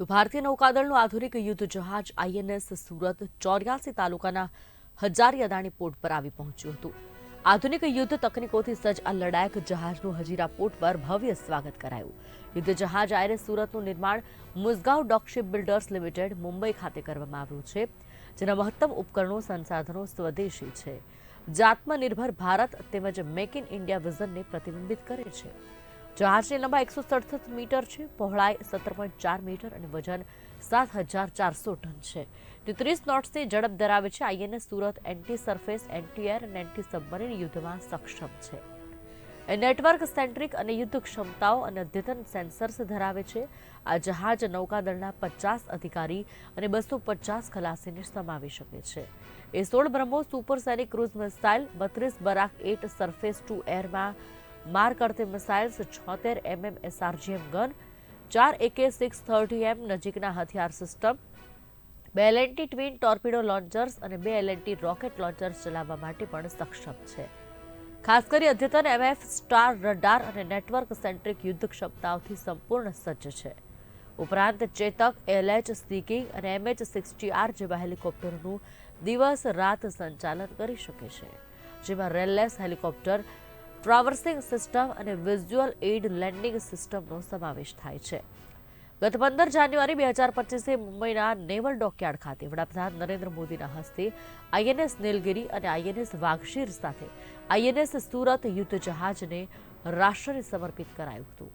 તો ભારતીય નૌકાદળનું આધુનિક યુદ્ધ જહાજ આઈએનએસ સુરત ચોર્યાસી તાલુકાના હજારી અદાણી પોર્ટ પર આવી પહોંચ્યું હતું. આધુનિક યુદ્ધ તકનીકોથી સજ્જ આ લડાયક જહાજનું હજીરા પોર્ટ પર ભવ્ય સ્વાગત કરાયું. યુદ્ધ જહાજ આઈએનએસ સુરતનું નિર્માણ Mazagon dock ship builders limited, Mumbai ખાતે કરવામાં આવ્યું છે, જેના મહત્તમ ઉપકરણો સંસાધનો સ્વદેશી છે. જાત્મનિર્ભર ભારત તેમજ મેક ઇન ઇન્ડિયા વિઝનને પ્રતિબિંબિત કરે છે. જહાજની લંબાઈ એકસો સડસઠ મીટર છે, પહોળાઈ સત્તર પોઈન્ટ ચાર મીટર અને વજન સાત હજાર ચારસો ટન છે. તે ત્રીસ નોટ્સની ઝડપ ધરાવે છે. INS Surat anti surface anti air અને એન્ટી સબમરીન યુદ્ધમાં સક્ષમ છે. એ નેટવર્ક સેન્ટ્રિક અને યુદ્ધ ક્ષમતાઓ અને અદ્યતન સેન્સર્સ ધરાવે છે. આ જહાજ નૌકાદળના પચાસ અધિકારી અને બસો પચાસ ખલાસીને સમાવી શકે છે. એ સોળ બ્રહ્મોસ સુપરસોનિક ક્રુઝ મિસાઇલ, બત્રીસ બરાક એટ સરફેસ ટુ એરમાં માર કરતી મિસાઇલ્સ છોતેર એમએમ એસઆરજીએમ ગન, ચાર એકે સિક્સ થર્ટી એમ નજીકના હથિયાર સિસ્ટમ, બે એલએનટી ટ્વિન ટોર્પિડો લોન્ચર્સ અને બે એલએનટી રોકેટ લોન્ચર્સ ચલાવવા માટે પણ સક્ષમ છે. ખાસ કરી અદ્યતન એમએફ, સ્ટાર રડાર અને નેટવર્ક સેન્ટ્રિક યુદ્ધ ક્ષમતાઓથી સંપૂર્ણ સજ્જ છે. ઉપરાંત ચેતક એલએચ સ્પીકિંગ અને એમએચ સિક્સટી આર જેવા હેલિકોપ્ટરનું દિવસ રાત સંચાલન કરી શકે છે, જેમાં રેલલેસ હેલિકોપ્ટર ટ્રાવર્સિંગ સિસ્ટમ અને વિઝ્યુઅલ એઇડ લેન્ડિંગ સિસ્ટમનો સમાવેશ થાય છે. ગત પંદર જાન્યુઆરી બે હજાર પચીસે મુંબઈના નેવલ ડોકયાર્ડ ખાતે વડાપ્રધાન નરેન્દ્ર મોદીના હસ્તે આઈએનએસ નીલગિરી અને આઈએનએસ વાઘશીર સાથે આઈએનએસ સુરત યુદ્ધ જહાજને રાષ્ટ્રને સમર્પિત કરાયું હતું.